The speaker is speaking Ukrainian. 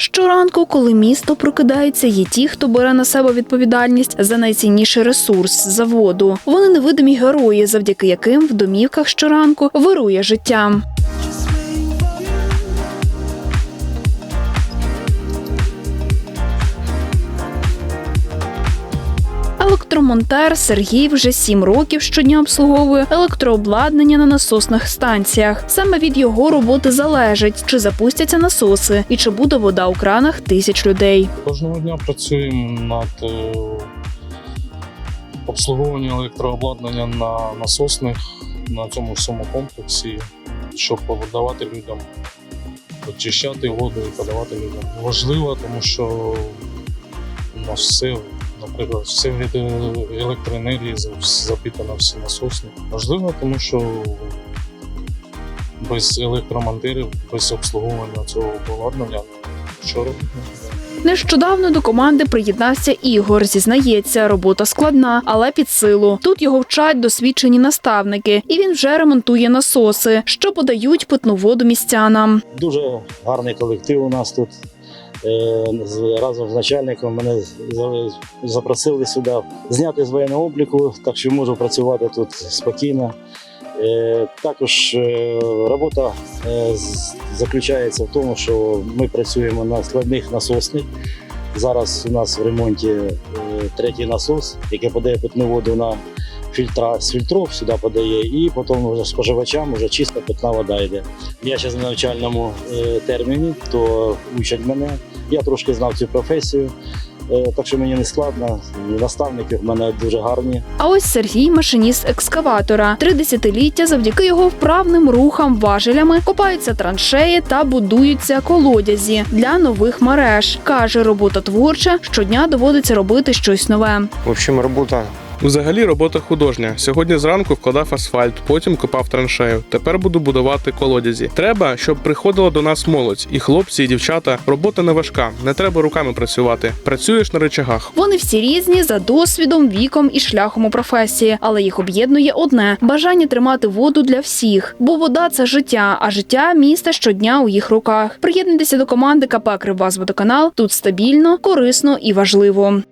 Щоранку, коли місто прокидається, є ті, хто бере на себе відповідальність за найцінніший ресурс заводу. Вони невидимі герої, завдяки яким в домівках щоранку вирує життя. Електромонтер Сергій вже сім років щодня обслуговує електрообладнання на насосних станціях. Саме від його роботи залежить, чи запустяться насоси і чи буде вода у кранах тисяч людей. Кожного дня працюємо над е, обслуговуванням електрообладнання на насосних на цьому всьому комплексі, щоб подавати людям, очищати воду і подавати людям. Важливо, тому що у нас все, наприклад, все від е, електроенергії за- запитано всі насосні. Важливо, тому що без електромонтерів, без обслуговування цього обладнання що робити? Нещодавно до команди приєднався Ігор. Зізнається, робота складна, але під силу. Тут його вчать досвідчені наставники, і він вже ремонтує насоси, що подають питну воду містянам. Дуже гарний колектив у нас тут. Е, Разом з начальником мене запросили сюди зняти з воєнного обліку, так що можу працювати тут спокійно. Е, Також е, робота заключається в тому, що ми працюємо на складних насосних. Зараз у нас в ремонті третій насос, який подає питну воду на фільтра з фільтров сюди подає, і потім вже споживачам вже чиста питна вода йде. Я зараз на навчальному е, терміні, то учать мене. Я трошки знав цю професію, е, так що мені не складно. Наставники в мене дуже гарні. А ось Сергій машиніст екскаватора. Три десятиліття завдяки його вправним рухам важелями копаються траншеї та будуються колодязі для нових мереж. каже, робота творча щодня доводиться робити щось нове. В общем, робота Взагалі робота художня. Сьогодні зранку вкладав асфальт, потім копав траншею. Тепер буду будувати колодязі. Треба, щоб приходила до нас молодь, і хлопці, і дівчата. Робота не важка, не треба руками працювати. Працюєш на речагах. Вони всі різні за досвідом, віком і шляхом у професії, але їх об'єднує одне бажання тримати воду для всіх. Бо вода це життя, а життя міста щодня у їх руках. Приєднуйтеся до команди КП Кривбас Водоканал. Тут стабільно, корисно і важливо.